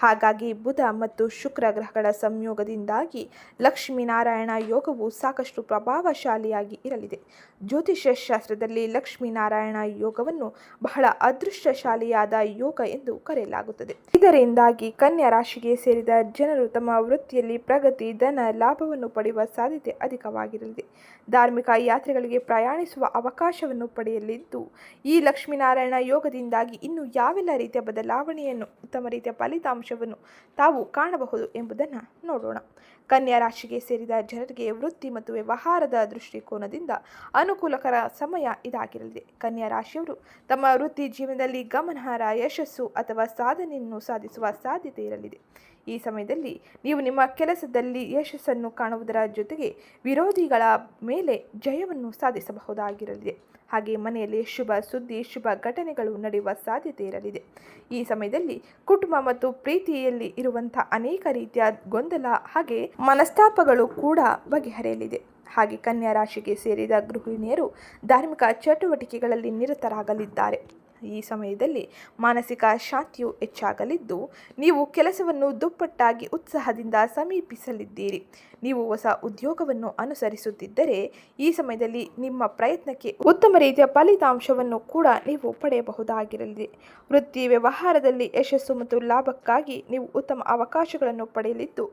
ಹಾಗಾಗಿ ಬುಧ ಮತ್ತು ಶುಕ್ರ ಗ್ರಹಗಳ ಸಂಯೋಗದಿಂದಾಗಿ ಲಕ್ಷ್ಮೀನಾರಾಯಣ ಯೋಗವು ಸಾಕಷ್ಟು ಪ್ರಭಾವಶಾಲಿಯಾಗಿ ಇರಲಿದೆ. ಜ್ಯೋತಿಷ್ಯ ಶಾಸ್ತ್ರದಲ್ಲಿ ಲಕ್ಷ್ಮೀನಾರಾಯಣ ಯೋಗವನ್ನು ಬಹಳ ಅದೃಷ್ಟಶಾಲಿಯಾದ ಯೋಗ ಎಂದು ಕರೆಯಲಾಗುತ್ತದೆ. ಇದರಿಂದಾಗಿ ಕನ್ಯಾ ರಾಶಿಗೆ ಸೇರಿದ ಜನರು ತಮ್ಮ ವೃತ್ತಿಯಲ್ಲಿ ಪ್ರಗತಿ, ಧನ, ಲಾಭವನ್ನು ಪಡೆಯುವ ಸಾಧ್ಯತೆ ಅಧಿಕವಾಗಿರಲಿದೆ. ಧಾರ್ಮಿಕ ಯಾತ್ರೆಗಳಿಗೆ ಪ್ರಯಾಣಿಸುವ ಅವಕಾಶವನ್ನು ಪಡೆಯಲಿದ್ದು, ಈ ಲಕ್ಷ್ಮೀನಾರಾಯಣ ಯೋಗದಿಂದಾಗಿ ಇನ್ನು ಯಾವೆಲ್ಲ ರೀತಿಯ ಬದಲಾವಣೆಯನ್ನು, ಉತ್ತಮ ರೀತಿಯ ಫಲಿತಾಂಶವನ್ನು ತಾವು ಕಾಣಬಹುದು ಎಂಬುದನ್ನು ನೋಡೋಣ. ಕನ್ಯಾ ರಾಶಿಗೆ ಸೇರಿದ ಜನರಿಗೆ ವೃತ್ತಿ ಮತ್ತು ವ್ಯವಹಾರದ ದೃಷ್ಟಿಕೋನದಿಂದ ಅನುಕೂಲಕರ ಸಮಯ ಇದಾಗಿರಲಿದೆ. ಕನ್ಯಾ ರಾಶಿಯವರು ತಮ್ಮ ವೃತ್ತಿ ಜೀವನದಲ್ಲಿ ಗಮನಾರ್ಹ ಯಶಸ್ಸು ಅಥವಾ ಸಾಧನೆಯನ್ನು ಸಾಧಿಸುವ ಸಾಧ್ಯತೆ ಇರಲಿದೆ. ಈ ಸಮಯದಲ್ಲಿ ನೀವು ನಿಮ್ಮ ಕೆಲಸದಲ್ಲಿ ಯಶಸ್ಸನ್ನು ಕಾಣುವುದರ ಜೊತೆಗೆ ವಿರೋಧಿಗಳ ಮೇಲೆ ಜಯವನ್ನು ಸಾಧಿಸಬಹುದಾಗಿರಲಿದೆ. ಹಾಗೆ ಮನೆಯಲ್ಲಿ ಶುಭ ಸುದ್ದಿ, ಶುಭ ಘಟನೆಗಳು ನಡೆಯುವ ಸಾಧ್ಯತೆ ಇರಲಿದೆ. ಈ ಸಮಯದಲ್ಲಿ ಕುಟುಂಬ ಮತ್ತು ಪ್ರೀತಿಯಲ್ಲಿ ಇರುವಂತಹ ಅನೇಕ ರೀತಿಯ ಗೊಂದಲ ಹಾಗೆ ಮನಸ್ತಾಪಗಳು ಕೂಡ ಬಗೆಹರಿಯಲಿದೆ. ಹಾಗೆ ಕನ್ಯಾ ರಾಶಿಗೆ ಸೇರಿದ ಗೃಹಿಣಿಯರು ಧಾರ್ಮಿಕ ಚಟುವಟಿಕೆಗಳಲ್ಲಿ ನಿರತರಾಗಲಿದ್ದಾರೆ. ಈ ಸಮಯದಲ್ಲಿ ಮಾನಸಿಕ ಶಾಂತಿಯು ಹೆಚ್ಚಾಗಲಿದ್ದು, ನೀವು ಕೆಲಸವನ್ನು ದುಪ್ಪಟ್ಟಾಗಿ ಉತ್ಸಾಹದಿಂದ ಸಮೀಪಿಸಲಿದ್ದೀರಿ. ನೀವು ಹೊಸ ಉದ್ಯೋಗವನ್ನು ಅನುಸರಿಸುತ್ತಿದ್ದರೆ, ಈ ಸಮಯದಲ್ಲಿ ನಿಮ್ಮ ಪ್ರಯತ್ನಕ್ಕೆ ಉತ್ತಮ ರೀತಿಯ ಫಲಿತಾಂಶವನ್ನು ಕೂಡ ನೀವು ಪಡೆಯಬಹುದಾಗಿರಲಿದೆ ವೃತ್ತಿ ವ್ಯವಹಾರದಲ್ಲಿ ಯಶಸ್ಸು ಮತ್ತು ಲಾಭಕ್ಕಾಗಿ ನೀವು ಉತ್ತಮ ಅವಕಾಶಗಳನ್ನು ಪಡೆಯಲಿದ್ದು,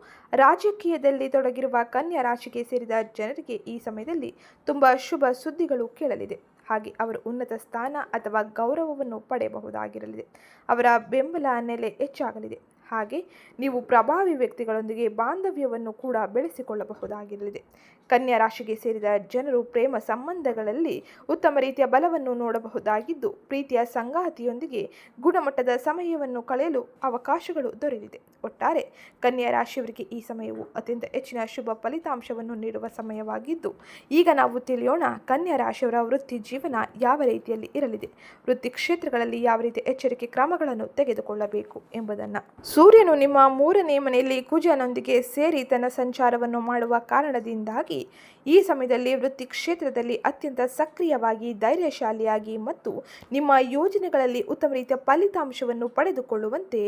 ರಾಜಕೀಯದಲ್ಲಿ ತೊಡಗಿರುವ ಕನ್ಯಾ ರಾಶಿಗೆ ಸೇರಿದ ಜನರಿಗೆ ಈ ಸಮಯದಲ್ಲಿ ತುಂಬ ಶುಭ ಸುದ್ದಿಗಳು ಕೇಳಲಿದೆ. ಹಾಗೆ ಅವರು ಉನ್ನತ ಸ್ಥಾನ ಅಥವಾ ಗೌರವವನ್ನು ಪಡೆಯಬಹುದಾಗಿರಲಿದೆ. ಅವರ ಬೆಂಬಲ ನೆಲೆ ಹೆಚ್ಚಾಗಲಿದೆ. ಹಾಗೆ ನೀವು ಪ್ರಭಾವಿ ವ್ಯಕ್ತಿಗಳೊಂದಿಗೆ ಬಾಂಧವ್ಯವನ್ನು ಕೂಡ ಬೆಳೆಸಿಕೊಳ್ಳಬಹುದಾಗಿರಲಿದೆ. ಕನ್ಯಾ ರಾಶಿಗೆ ಸೇರಿದ ಜನರು ಪ್ರೇಮ ಸಂಬಂಧಗಳಲ್ಲಿ ಉತ್ತಮ ರೀತಿಯ ಬಲವನ್ನು ನೋಡಬಹುದಾಗಿದ್ದು, ಪ್ರೀತಿಯ ಸಂಗಾತಿಯೊಂದಿಗೆ ಗುಣಮಟ್ಟದ ಸಮಯವನ್ನು ಕಳೆಯಲು ಅವಕಾಶಗಳು ದೊರೆಯಲಿದೆ ಒಟ್ಟಾರೆ, ಕನ್ಯಾ ರಾಶಿಯವರಿಗೆ ಈ ಸಮಯವು ಅತ್ಯಂತ ಹೆಚ್ಚಿನ ಶುಭ ಫಲಿತಾಂಶವನ್ನು ನೀಡುವ ಸಮಯವಾಗಿದ್ದು, ಈಗ ನಾವು ತಿಳಿಯೋಣ ಕನ್ಯಾ ರಾಶಿಯವರ ವೃತ್ತಿ ಜೀವನ ಯಾವ ರೀತಿಯಲ್ಲಿ ಇರಲಿದೆ. ವೃತ್ತಿ ಕ್ಷೇತ್ರಗಳಲ್ಲಿ ಯಾವ ರೀತಿ ಎಚ್ಚರಿಕೆ ಕ್ರಮಗಳನ್ನು ತೆಗೆದುಕೊಳ್ಳಬೇಕು ಎಂಬುದನ್ನು. ಸೂರ್ಯನು ನಿಮ್ಮ ಮೂರನೇ ಮನೆಯಲ್ಲಿ ಕುಜನೊಂದಿಗೆ ಸೇರಿ ತನ್ನ ಸಂಚಾರವನ್ನು ಮಾಡುವ ಕಾರಣದಿಂದಾಗಿ людей. ಈ ಸಮಯದಲ್ಲಿ ವೃತ್ತಿ ಕ್ಷೇತ್ರದಲ್ಲಿ ಅತ್ಯಂತ ಸಕ್ರಿಯವಾಗಿ, ಧೈರ್ಯಶಾಲಿಯಾಗಿ ಮತ್ತು ನಿಮ್ಮ ಯೋಜನೆಗಳಲ್ಲಿ ಉತ್ತಮ ರೀತಿಯ ಫಲಿತಾಂಶವನ್ನು ಪಡೆದುಕೊಳ್ಳುವಂತೆ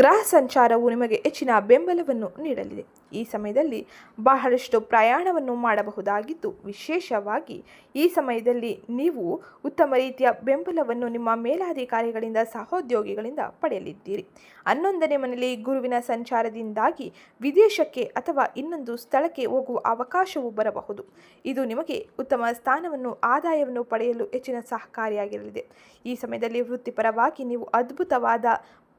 ಗ್ರಹ ಸಂಚಾರವು ನಿಮಗೆ ಹೆಚ್ಚಿನ ಬೆಂಬಲವನ್ನು ನೀಡಲಿದೆ. ಈ ಸಮಯದಲ್ಲಿ ಬಹಳಷ್ಟು ಪ್ರಯಾಣವನ್ನು ಮಾಡಬಹುದಾಗಿದ್ದು, ವಿಶೇಷವಾಗಿ ಈ ಸಮಯದಲ್ಲಿ ನೀವು ಉತ್ತಮ ರೀತಿಯ ಬೆಂಬಲವನ್ನು ನಿಮ್ಮ ಮೇಲಾಧಿಕಾರಿಗಳಿಂದ, ಸಹೋದ್ಯೋಗಿಗಳಿಂದ ಪಡೆಯಲಿದ್ದೀರಿ. ಹನ್ನೊಂದನೇ ಮನೆಯಲ್ಲಿ ಗುರುವಿನ ಸಂಚಾರದಿಂದಾಗಿ ವಿದೇಶಕ್ಕೆ ಅಥವಾ ಇನ್ನೊಂದು ಸ್ಥಳಕ್ಕೆ ಹೋಗುವ ಅವಕಾಶವು ಬರಬಹುದು. ಇದು ನಿಮಗೆ ಉತ್ತಮ ಸ್ಥಾನವನ್ನು ಆದಾಯವನ್ನು ಪಡೆಯಲು ಹೆಚ್ಚಿನ ಸಹಕಾರಿಯಾಗಿರಲಿದೆ. ಈ ಸಮಯದಲ್ಲಿ ವೃತ್ತಿಪರವಾಗಿ ನೀವು ಅದ್ಭುತವಾದ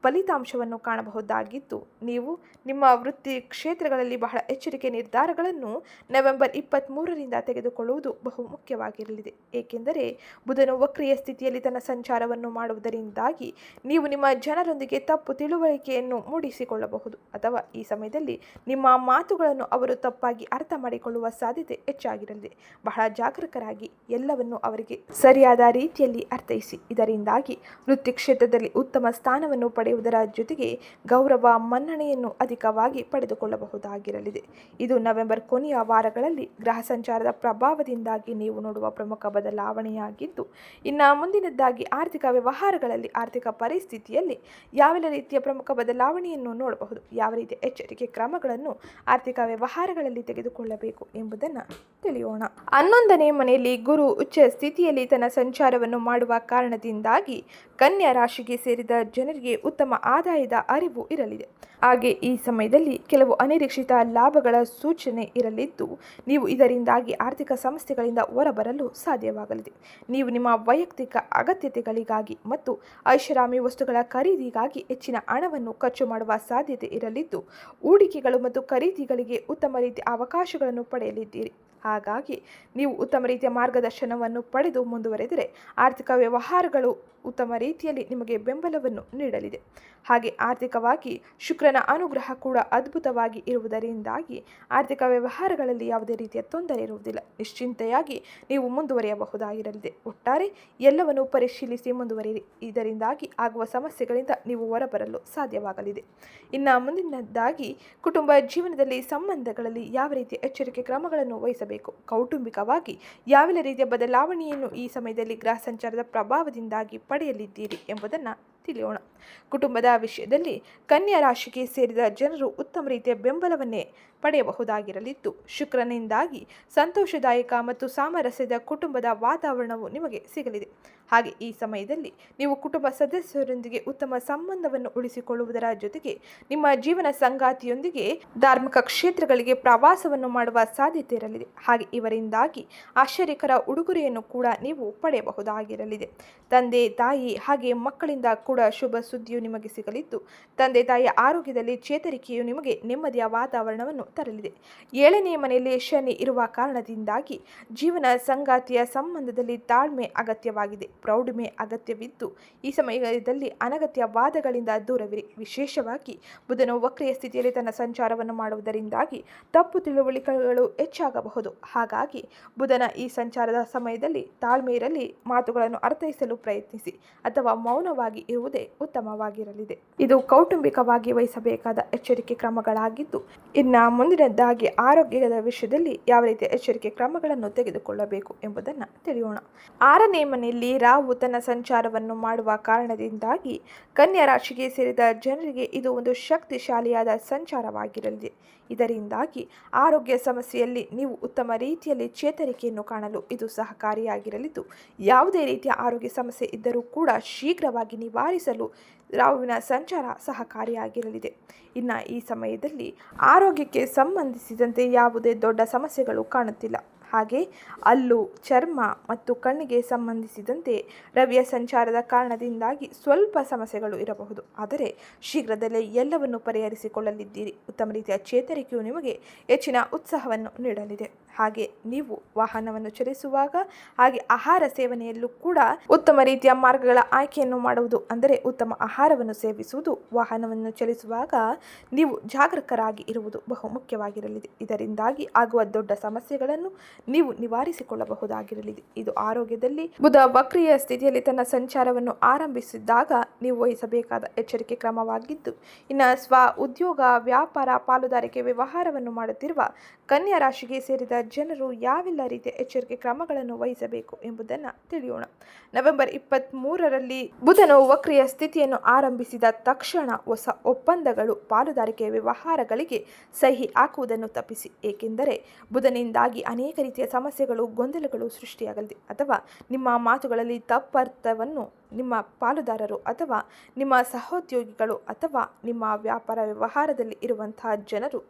ಫಲಿತಾಂಶವನ್ನು ಕಾಣಬಹುದಾಗಿದ್ದು ನೀವು ನಿಮ್ಮ ವೃತ್ತಿ ಕ್ಷೇತ್ರಗಳಲ್ಲಿ ಬಹಳ ಎಚ್ಚರಿಕೆ ನಿರ್ಧಾರಗಳನ್ನು ನವೆಂಬರ್ ಇಪ್ಪತ್ತ್ಮೂರರಿಂದ ತೆಗೆದುಕೊಳ್ಳುವುದು ಬಹು ಮುಖ್ಯವಾಗಿರಲಿದೆ. ಏಕೆಂದರೆ ಬುಧನು ವಕ್ರಿಯ ಸ್ಥಿತಿಯಲ್ಲಿ ತನ್ನ ಸಂಚಾರವನ್ನು ಮಾಡುವುದರಿಂದಾಗಿ ನೀವು ನಿಮ್ಮ ಜನರೊಂದಿಗೆ ತಪ್ಪು ತಿಳುವಳಿಕೆಯನ್ನು ಮೂಡಿಸಿಕೊಳ್ಳಬಹುದು. ಅಥವಾ ಈ ಸಮಯದಲ್ಲಿ ನಿಮ್ಮ ಮಾತುಗಳನ್ನು ಅವರು ತಪ್ಪಾಗಿ ಅರ್ಥ ಮಾಡಿಕೊಳ್ಳುವ ಸಾಧ್ಯತೆ ಹೆಚ್ಚಾಗಿರಲಿದೆ. ಬಹಳ ಜಾಗರೂಕರಾಗಿ ಎಲ್ಲವನ್ನು ಅವರಿಗೆ ಸರಿಯಾದ ರೀತಿಯಲ್ಲಿ ಅರ್ಥೈಸಿ. ಇದರಿಂದಾಗಿ ವೃತ್ತಿ ಕ್ಷೇತ್ರದಲ್ಲಿ ಉತ್ತಮ ಸ್ಥಾನವನ್ನು ಪಡೆಯುವ ಪಡೆಯುವುದರ ಜೊತೆಗೆ ಗೌರವ ಮನ್ನಣೆಯನ್ನು ಅಧಿಕವಾಗಿ ಪಡೆದುಕೊಳ್ಳಬಹುದಾಗಿರಲಿದೆ. ಇದು ನವೆಂಬರ್ ಕೊನೆಯ ವಾರಗಳಲ್ಲಿ ಗ್ರಹ ಸಂಚಾರದ ಪ್ರಭಾವದಿಂದಾಗಿ ನೀವು ನೋಡುವ ಪ್ರಮುಖ ಬದಲಾವಣೆಯಾಗಿದ್ದು, ಇನ್ನು ಮುಂದಿನದ್ದಾಗಿ ಆರ್ಥಿಕ ವ್ಯವಹಾರಗಳಲ್ಲಿ ಆರ್ಥಿಕ ಪರಿಸ್ಥಿತಿಯಲ್ಲಿ ಯಾವೆಲ್ಲ ರೀತಿಯ ಪ್ರಮುಖ ಬದಲಾವಣೆಯನ್ನು ನೋಡಬಹುದು, ಯಾವ ರೀತಿಯ ಎಚ್ಚರಿಕೆ ಕ್ರಮಗಳನ್ನು ಆರ್ಥಿಕ ವ್ಯವಹಾರಗಳಲ್ಲಿ ತೆಗೆದುಕೊಳ್ಳಬೇಕು ಎಂಬುದನ್ನು ತಿಳಿಯೋಣ. ಹನ್ನೊಂದನೇ ಮನೆಯಲ್ಲಿ ಗುರು ಉಚ್ಚ ಸ್ಥಿತಿಯಲ್ಲಿ ತನ್ನ ಸಂಚಾರವನ್ನು ಮಾಡುವ ಕಾರಣದಿಂದಾಗಿ ಕನ್ಯಾ ರಾಶಿಗೆ ಸೇರಿದ ಜನರಿಗೆ ಉತ್ತಮ ಆದಾಯದ ಅರಿವು ಇರಲಿದೆ. ಹಾಗೆ ಈ ಸಮಯದಲ್ಲಿ ಕೆಲವು ಅನಿರೀಕ್ಷಿತ ಲಾಭಗಳ ಸೂಚನೆ ಇರಲಿದ್ದು, ನೀವು ಇದರಿಂದಾಗಿ ಆರ್ಥಿಕ ಸಮಸ್ಯೆಗಳಿಂದ ಹೊರಬರಲು ಸಾಧ್ಯವಾಗಲಿದೆ. ನೀವು ನಿಮ್ಮ ವೈಯಕ್ತಿಕ ಅಗತ್ಯತೆಗಳಿಗಾಗಿ ಮತ್ತು ಐಷಾರಾಮಿ ವಸ್ತುಗಳ ಖರೀದಿಗಾಗಿ ಹೆಚ್ಚಿನ ಹಣವನ್ನು ಖರ್ಚು ಮಾಡುವ ಸಾಧ್ಯತೆ ಇರಲಿದ್ದು, ಹೂಡಿಕೆಗಳು ಮತ್ತು ಖರೀದಿಗಳಿಗೆ ಉತ್ತಮ ರೀತಿಯ ಅವಕಾಶಗಳನ್ನು ಪಡೆಯಲಿದ್ದೀರಿ. ಹಾಗಾಗಿ, ನೀವು ಉತ್ತಮ ರೀತಿಯ ಮಾರ್ಗದರ್ಶನವನ್ನು ಪಡೆದು ಮುಂದುವರೆದರೆ, ಆರ್ಥಿಕ ವ್ಯವಹಾರಗಳು ಉತ್ತಮ ರೀತಿಯಲ್ಲಿ ನಿಮಗೆ ಬೆಂಬಲವನ್ನು ನೀಡಲಿದೆ. ಹಾಗೆ ಆರ್ಥಿಕವಾಗಿ ಶುಕ್ರನ ಅನುಗ್ರಹ ಕೂಡ ಅದ್ಭುತವಾಗಿ ಇರುವುದರಿಂದಾಗಿ ಆರ್ಥಿಕ ವ್ಯವಹಾರಗಳಲ್ಲಿ ಯಾವುದೇ ರೀತಿಯ ತೊಂದರೆ ಇರುವುದಿಲ್ಲ. ನಿಶ್ಚಿಂತೆಯಾಗಿ ನೀವು ಮುಂದುವರಿಯಬಹುದಾಗಿರಲಿದೆ. ಒಟ್ಟಾರೆ ಎಲ್ಲವನ್ನು ಪರಿಶೀಲಿಸಿ ಮುಂದುವರಿಯಿರಿ. ಇದರಿಂದಾಗಿ ಆಗುವ ಸಮಸ್ಯೆಗಳಿಂದ ನೀವು ಹೊರಬರಲು ಸಾಧ್ಯವಾಗಲಿದೆ. ಇನ್ನು ಮುಂದಿನದ್ದಾಗಿ ಕುಟುಂಬ ಜೀವನದಲ್ಲಿ ಸಂಬಂಧಗಳಲ್ಲಿ ಯಾವ ರೀತಿಯ ಎಚ್ಚರಿಕೆ ಕ್ರಮಗಳನ್ನು ವಹಿಸಬೇಕು? ಕೌಟುಂಬಿಕವಾಗಿ ಯಾವೆಲ್ಲ ರೀತಿಯ ಬದಲಾವಣೆಯನ್ನು ಈ ಸಮಯದಲ್ಲಿ ಗ್ರಹ ಸಂಚಾರದ ಪ್ರಭಾವದಿಂದಾಗಿ ಪಡೆಯಲಿದ್ದೀರಿ ಎಂಬುದನ್ನು ತಿಳಿಯೋಣ. ಕುಟುಂಬದ ವಿಷಯದಲ್ಲಿ ಕನ್ಯಾ ರಾಶಿಗೆ ಸೇರಿದ ಜನರು ಉತ್ತಮ ರೀತಿಯ ಬೆಂಬಲವನ್ನೇ ಪಡೆಯಬಹುದಾಗಿರಲಿದ್ದು, ಶುಕ್ರನಿಂದಾಗಿ ಸಂತೋಷದಾಯಕ ಮತ್ತು ಸಾಮರಸ್ಯದ ಕುಟುಂಬದ ವಾತಾವರಣವು ನಿಮಗೆ ಸಿಗಲಿದೆ. ಹಾಗೆ ಈ ಸಮಯದಲ್ಲಿ ನೀವು ಕುಟುಂಬ ಸದಸ್ಯರೊಂದಿಗೆ ಉತ್ತಮ ಸಂಬಂಧವನ್ನು ಉಳಿಸಿಕೊಳ್ಳುವುದರ ಜೊತೆಗೆ ನಿಮ್ಮ ಜೀವನ ಸಂಗಾತಿಯೊಂದಿಗೆ ಧಾರ್ಮಿಕ ಕ್ಷೇತ್ರಗಳಿಗೆ ಪ್ರವಾಸವನ್ನು ಮಾಡುವ ಸಾಧ್ಯತೆ ಇರಲಿದೆ. ಹಾಗೆ ಇವರಿಂದಾಗಿ ಆಶ್ಚರ್ಯಕರ ಉಡುಗೊರೆಯನ್ನು ಕೂಡ ನೀವು ಪಡೆಯಬಹುದಾಗಿರಲಿದೆ. ತಂದೆ, ತಾಯಿ ಹಾಗೆ ಮಕ್ಕಳಿಂದ ಕೂಡ ಶುಭ ಸುದ್ದಿಯು ನಿಮಗೆ ಸಿಗಲಿದ್ದು, ತಂದೆ, ತಾಯಿಯ ಆರೋಗ್ಯದಲ್ಲಿ ಚೇತರಿಕೆಯು ನಿಮಗೆ ನೆಮ್ಮದಿಯ ವಾತಾವರಣವನ್ನು ತರಲಿದೆ. ಏಳನೇ ಮನೆಯಲ್ಲಿ ಶನಿ ಇರುವ ಕಾರಣದಿಂದಾಗಿ ಜೀವನ ಸಂಗಾತಿಯ ಸಂಬಂಧದಲ್ಲಿ ತಾಳ್ಮೆ ಅಗತ್ಯವಾಗಿದೆ. ಪ್ರೌಢಿಮೆ ಅಗತ್ಯವಿದ್ದು, ಈ ಸಮಯದಲ್ಲಿ ಅನಗತ್ಯ ವಾದಗಳಿಂದ ದೂರವಿರಿ. ವಿಶೇಷವಾಗಿ ಬುಧನು ವಕ್ರಿಯ ಸ್ಥಿತಿಯಲ್ಲಿ ತನ್ನ ಸಂಚಾರವನ್ನು ಮಾಡುವುದರಿಂದಾಗಿ ತಪ್ಪು ತಿಳುವಳಿಕೆಗಳು ಹೆಚ್ಚಾಗಬಹುದು. ಹಾಗಾಗಿ ಬುಧನ ಈ ಸಂಚಾರದ ಸಮಯದಲ್ಲಿ ತಾಳ್ಮೆ ಇರಲಿ, ಮಾತುಗಳನ್ನು ಅರ್ಥೈಸಲು ಪ್ರಯತ್ನಿಸಿ ಅಥವಾ ಮೌನವಾಗಿ ಇರುವುದೇ ಉತ್ತಮವಾಗಿರಲಿದೆ. ಇದು ಕೌಟುಂಬಿಕವಾಗಿ ವಹಿಸಬೇಕಾದ ಎಚ್ಚರಿಕೆ ಕ್ರಮಗಳಾಗಿದ್ದು, ಇನ್ನು ಮುಂದಿನದ್ದಾಗಿ ಆರೋಗ್ಯದ ವಿಷಯದಲ್ಲಿ ಯಾವ ರೀತಿಯ ಎಚ್ಚರಿಕೆ ಕ್ರಮಗಳನ್ನು ತೆಗೆದುಕೊಳ್ಳಬೇಕು ಎಂಬುದನ್ನು ತಿಳಿಯೋಣ. ಆರನೇ ಮನೆಯಲ್ಲಿ ರಾಹು ತನ್ನ ಸಂಚಾರವನ್ನು ಮಾಡುವ ಕಾರಣದಿಂದಾಗಿ ಕನ್ಯಾ ರಾಶಿಗೆ ಸೇರಿದ ಜನರಿಗೆ ಇದು ಒಂದು ಶಕ್ತಿಶಾಲಿಯಾದ ಸಂಚಾರವಾಗಿರಲಿದೆ ಇದರಿಂದಾಗಿ ಆರೋಗ್ಯ ಸಮಸ್ಯೆಯಲ್ಲಿ ನೀವು ಉತ್ತಮ ರೀತಿಯಲ್ಲಿ ಚೇತರಿಕೆಯನ್ನು ಕಾಣಲು ಇದು ಸಹಕಾರಿಯಾಗಿರಲಿದ್ದು, ಯಾವುದೇ ರೀತಿಯ ಆರೋಗ್ಯ ಸಮಸ್ಯೆ ಇದ್ದರೂ ಕೂಡ ಶೀಘ್ರವಾಗಿ ನಿವಾರಿಸಲು ರಾಹುವಿನ ಸಂಚಾರ ಸಹಕಾರಿಯಾಗಿರಲಿದೆ. ಇನ್ನು ಈ ಸಮಯದಲ್ಲಿ ಆರೋಗ್ಯಕ್ಕೆ ಸಂಬಂಧಿಸಿದಂತೆ ಯಾವುದೇ ದೊಡ್ಡ ಸಮಸ್ಯೆಗಳು ಕಾಣುತ್ತಿಲ್ಲ. ಹಾಗೆ ಹಲ್ಲು ಚರ್ಮ ಮತ್ತು ಕಣ್ಣಿಗೆ ಸಂಬಂಧಿಸಿದಂತೆ ರವಿಯ ಸಂಚಾರದ ಕಾರಣದಿಂದಾಗಿ ಸ್ವಲ್ಪ ಸಮಸ್ಯೆಗಳು ಇರಬಹುದು. ಆದರೆ ಶೀಘ್ರದಲ್ಲೇ ಎಲ್ಲವನ್ನು ಪರಿಹರಿಸಿಕೊಳ್ಳಲಿದ್ದೀರಿ. ಉತ್ತಮ ರೀತಿಯ ಚೇತರಿಕೆಯು ನಿಮಗೆ ಹೆಚ್ಚಿನ ಉತ್ಸಾಹವನ್ನು ನೀಡಲಿದೆ. ಹಾಗೆ ನೀವು ವಾಹನವನ್ನು ಚಲಿಸುವಾಗ ಹಾಗೆ ಆಹಾರ ಸೇವನೆಯಲ್ಲೂ ಕೂಡ ಉತ್ತಮ ರೀತಿಯ ಮಾರ್ಗಗಳ ಆಯ್ಕೆಯನ್ನು ಮಾಡುವುದು, ಅಂದರೆ ಉತ್ತಮ ಆಹಾರವನ್ನು ಸೇವಿಸುವುದು, ವಾಹನವನ್ನು ಚಲಿಸುವಾಗ ನೀವು ಜಾಗರೂಕರಾಗಿ ಇರುವುದು ಬಹು ಮುಖ್ಯವಾಗಿರಲಿದೆ. ಇದರಿಂದಾಗಿ ಆಗುವ ದೊಡ್ಡ ಸಮಸ್ಯೆಗಳನ್ನು ನೀವು ನಿವಾರಿಸಿಕೊಳ್ಳಬಹುದಾಗಿರಲಿದೆ. ಇದು ಆರೋಗ್ಯದಲ್ಲಿ ಬುಧ ವಕ್ರಿಯ ಸ್ಥಿತಿಯಲ್ಲಿ ತನ್ನ ಸಂಚಾರವನ್ನು ಆರಂಭಿಸಿದಾಗ ನೀವು ವಹಿಸಬೇಕಾದ ಎಚ್ಚರಿಕೆ ಕ್ರಮವಾಗಿದ್ದು, ಇನ್ನು ಸ್ವ ಉದ್ಯೋಗ, ವ್ಯಾಪಾರ, ಪಾಲುದಾರಿಕೆ ವ್ಯವಹಾರವನ್ನು ಮಾಡುತ್ತಿರುವ ಕನ್ಯಾ ರಾಶಿಗೆ ಸೇರಿದ ಜನರು ಯಾವೆಲ್ಲ ರೀತಿಯ ಎಚ್ಚರಿಕೆ ಕ್ರಮಗಳನ್ನು ವಹಿಸಬೇಕು ಎಂಬುದನ್ನು ತಿಳಿಯೋಣ. ನವೆಂಬರ್ ಇಪ್ಪತ್ತ್ ಮೂರರಲ್ಲಿ ಬುಧನು ವಕ್ರಿಯ ಸ್ಥಿತಿಯನ್ನು ಆರಂಭಿಸಿದ ತಕ್ಷಣ ಹೊಸ ಒಪ್ಪಂದಗಳು ಪಾಲುದಾರಿಕೆ ವ್ಯವಹಾರಗಳಿಗೆ ಸಹಿ ಹಾಕುವುದನ್ನು ತಪ್ಪಿಸಿ. ಏಕೆಂದರೆ ಬುಧನಿಂದಾಗಿ ಅನೇಕ ರೀತಿಯ ಸಮಸ್ಯೆಗಳು, ಗೊಂದಲಗಳು ಸೃಷ್ಟಿಯಾಗಲಿದೆ. ಅಥವಾ ನಿಮ್ಮ ಮಾತುಗಳಲ್ಲಿ ತಪ್ಪರ್ಥವನ್ನು ನಿಮ್ಮ ಪಾಲುದಾರರು ಅಥವಾ ನಿಮ್ಮ ಸಹೋದ್ಯೋಗಿಗಳು ಅಥವಾ ನಿಮ್ಮ ವ್ಯಾಪಾರ ವ್ಯವಹಾರದಲ್ಲಿ ಇರುವಂತಹ ಜನರು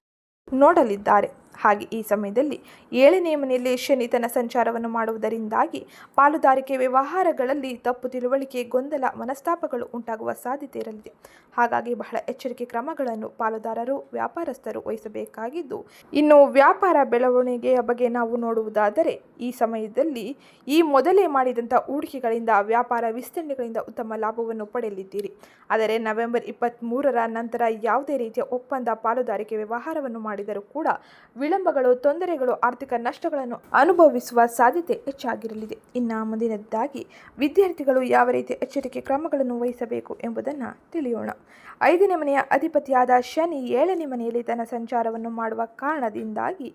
ನೋಡಲಿದ್ದಾರೆ. ಹಾಗೆ ಈ ಸಮಯದಲ್ಲಿ ಏಳನೇ ಮನೆಯಲ್ಲಿ ಶನಿ ತನ್ನ ಸಂಚಾರವನ್ನು ಮಾಡುವುದರಿಂದಾಗಿ ಪಾಲುದಾರಿಕೆ ವ್ಯವಹಾರಗಳಲ್ಲಿ ತಪ್ಪು ತಿಳುವಳಿಕೆ, ಗೊಂದಲ, ಮನಸ್ತಾಪಗಳು ಉಂಟಾಗುವ ಸಾಧ್ಯತೆ ಇರಲಿದೆ. ಹಾಗಾಗಿ ಬಹಳ ಎಚ್ಚರಿಕೆ ಕ್ರಮಗಳನ್ನು ಪಾಲುದಾರರು, ವ್ಯಾಪಾರಸ್ಥರು ವಹಿಸಬೇಕಾಗಿದ್ದು, ಇನ್ನು ವ್ಯಾಪಾರ ಬೆಳವಣಿಗೆಯ ಬಗ್ಗೆ ನಾವು ನೋಡುವುದಾದರೆ, ಈ ಸಮಯದಲ್ಲಿ ಈ ಮೊದಲೇ ಮಾಡಿದಂಥ ಹೂಡಿಕೆಗಳಿಂದ ವ್ಯಾಪಾರ ವಿಸ್ತರಣೆಗಳಿಂದ ಉತ್ತಮ ಲಾಭವನ್ನು ಪಡೆಯಲಿದ್ದೀರಿ. ಆದರೆ ನವೆಂಬರ್ ಇಪ್ಪತ್ತ್ ನಂತರ ಯಾವುದೇ ರೀತಿಯ ಒಪ್ಪಂದ ಪಾಲುದಾರಿಕೆ ವ್ಯವಹಾರವನ್ನು ಮಾಡಿದರೂ ಕೂಡ ವಿಳಂಬಗಳು, ತೊಂದರೆಗಳು, ಆರ್ಥಿಕ ನಷ್ಟಗಳನ್ನು ಅನುಭವಿಸುವ ಸಾಧ್ಯತೆ ಹೆಚ್ಚಾಗಿರಲಿದೆ. ಇನ್ನು ಮುಂದಿನದ್ದಾಗಿ ವಿದ್ಯಾರ್ಥಿಗಳು ಯಾವ ರೀತಿ ಎಚ್ಚರಿಕೆ ಕ್ರಮಗಳನ್ನು ವಹಿಸಬೇಕು ಎಂಬುದನ್ನು ತಿಳಿಯೋಣ. ಐದನೇ ಮನೆಯ ಅಧಿಪತಿಯಾದ ಶನಿ ಏಳನೇ ಮನೆಯಲ್ಲಿ ತನ್ನ ಸಂಚಾರವನ್ನು ಮಾಡುವ ಕಾರಣದಿಂದಾಗಿ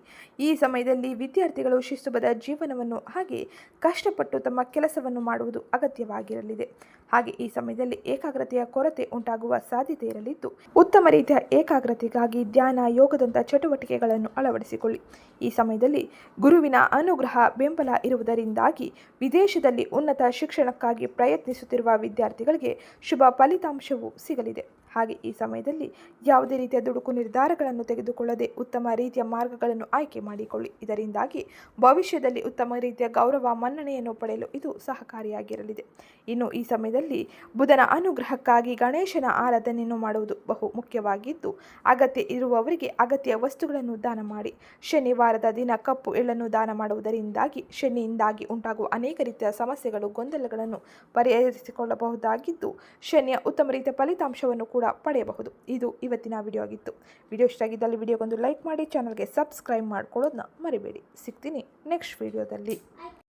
ಈ ಸಮಯದಲ್ಲಿ ವಿದ್ಯಾರ್ಥಿಗಳು ಶಿಸ್ತುಬದ ಜೀವನವನ್ನು ಹಾಗೆ ಕಷ್ಟಪಟ್ಟು ತಮ್ಮ ಕೆಲಸವನ್ನು ಮಾಡುವುದು ಅಗತ್ಯವಾಗಿರಲಿದೆ. ಹಾಗೆ ಈ ಸಮಯದಲ್ಲಿ ಏಕಾಗ್ರತೆಯ ಕೊರತೆ ಉಂಟಾಗುವ ಸಾಧ್ಯತೆ ಇರಲಿದ್ದು, ಉತ್ತಮ ರೀತಿಯ ಏಕಾಗ್ರತೆಗಾಗಿ ಧ್ಯಾನ, ಯೋಗದಂಥ ಚಟುವಟಿಕೆಗಳನ್ನು ಅಳವಡಿಸಿಕೊಳ್ಳಿ. ಈ ಸಮಯದಲ್ಲಿ ಗುರುವಿನ ಅನುಗ್ರಹ, ಬೆಂಬಲ ಇರುವುದರಿಂದಾಗಿ ವಿದೇಶದಲ್ಲಿ ಉನ್ನತ ಶಿಕ್ಷಣಕ್ಕಾಗಿ ಪ್ರಯತ್ನಿಸುತ್ತಿರುವ ವಿದ್ಯಾರ್ಥಿಗಳಿಗೆ ಶುಭ ಫಲಿತಾಂಶವೂ ಸಿಗಲಿದೆ. ಹಾಗೆ ಈ ಸಮಯದಲ್ಲಿ ಯಾವುದೇ ರೀತಿಯ ದುಡುಕು ನಿರ್ಧಾರಗಳನ್ನು ತೆಗೆದುಕೊಳ್ಳದೆ ಉತ್ತಮ ರೀತಿಯ ಮಾರ್ಗಗಳನ್ನು ಆಯ್ಕೆ ಮಾಡಿಕೊಳ್ಳಿ. ಇದರಿಂದಾಗಿ ಭವಿಷ್ಯದಲ್ಲಿ ಉತ್ತಮ ರೀತಿಯ ಗೌರವ, ಮನ್ನಣೆಯನ್ನು ಪಡೆಯಲು ಇದು ಸಹಕಾರಿಯಾಗಿರಲಿದೆ. ಇನ್ನು ಈ ಸಮಯದಲ್ಲಿ ಬುಧನ ಅನುಗ್ರಹಕ್ಕಾಗಿ ಗಣೇಶನ ಆರಾಧನೆಯನ್ನು ಮಾಡುವುದು ಬಹು ಮುಖ್ಯವಾಗಿದ್ದು, ಅಗತ್ಯ ಇರುವವರಿಗೆ ಅಗತ್ಯ ವಸ್ತುಗಳನ್ನು ದಾನ ಮಾಡಿ. ಶನಿವಾರದ ದಿನ ಕಪ್ಪು ಎಳ್ಳನ್ನು ದಾನ ಮಾಡುವುದರಿಂದಾಗಿ ಶನಿಯಿಂದಾಗಿ ಉಂಟಾಗುವ ಅನೇಕ ರೀತಿಯ ಸಮಸ್ಯೆಗಳು, ಗೊಂದಲಗಳನ್ನು ಪರಿಹರಿಸಿಕೊಳ್ಳಬಹುದಾಗಿದ್ದು, ಶನಿಯ ಉತ್ತಮ ರೀತಿಯ ಫಲಿತಾಂಶವನ್ನು ಕೂಡ ಪಡೆಯಬಹುದು. ಇದು ಇವತ್ತಿನ ವಿಡಿಯೋ ಆಗಿತ್ತು. ವಿಡಿಯೋ ಇಷ್ಟ ಆಗಿದ್ದಲ್ಲಿ ವಿಡಿಯೋಗೊಂದು ಲೈಕ್ ಮಾಡಿ ಚಾನಲ್ಗೆ ಸಬ್ಸ್ಕ್ರೈಬ್ ಮಾಡ್ಕೊಳ್ಳೋದನ್ನ ಮರಿಬೇಡಿ. ಸಿಗ್ತೀನಿ ನೆಕ್ಸ್ಟ್ ವಿಡಿಯೋದಲ್ಲಿ